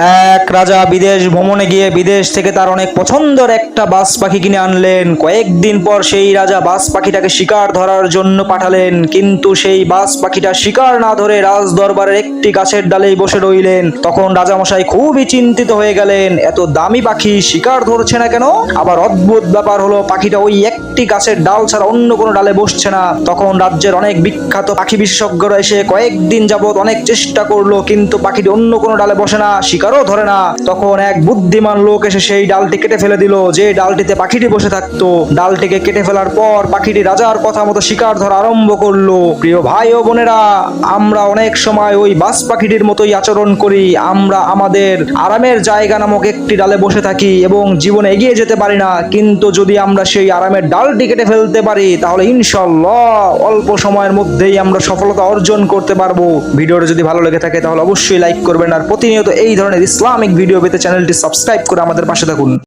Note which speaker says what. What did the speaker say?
Speaker 1: এক রাজা বিদেশ ভ্রমণে গিয়ে বিদেশ থেকে তার অনেক পছন্দের একটা বাস পাখি কিনে আনলেন। কয়েকদিন পর সেই রাজা বাস পাখিটাকে শিকার ধরার জন্য পাঠালেন। কিন্তু সেই বাস পাখিটা শিকার না ধরে রাজ দরবারের একটি গাছের ডালেই বসে রইলেন। তখন রাজামশাই খুবই চিন্তিত হয়ে গেলেন। এত দামি পাখি শিকার ধরছে না কেন? আবার অদ্ভুত ব্যাপার হলো, পাখিটা ওই একটি গাছের ডাল ছাড়া অন্য কোনো ডালে বসছে না। তখন রাজ্যের অনেক বিখ্যাত পাখি বিশেষজ্ঞরা এসে কয়েকদিন যাবত অনেক চেষ্টা করল, কিন্তু পাখিটি অন্য কোনো ডালে বসে না। শিকারও ধরে না। তখন এক বুদ্ধিমান লোক এসে সেই ডালটি কেটে ফেলে দিল, যে ডালটিতে পাখিটি বসে থাকতো। ডালটিকে কেটে ফেলার পর পাখিটি রাজার কথা মতো শিকার ধরা আরম্ভ করল। প্রিয় ভাই ও বোনেরা, আমরা অনেক সময় ওই বাস পাখিটির মতোই আচরণ করি। আমরা আমাদের আরামের জায়গা নামক একটি ডালে বসে থাকি এবং জীবনে এগিয়ে যেতে পারি না। কিন্তু যদি আমরা সেই আরামের ডালটি কেটে ফেলতে পারি, তাহলে ইনশাল্লাহ অল্প সময়ের মধ্যেই আমরা সফলতা অর্জন করতে পারব। ভিডিওটা যদি ভালো লেগে থাকে, তাহলে অবশ্যই লাইক করবেন। আর প্রতিনিয়ত এই ধরনের ইসলামিক ভিডিও পেতে চ্যানেলটি সাবস্ক্রাইব করে আমাদের পাশে থাকুন।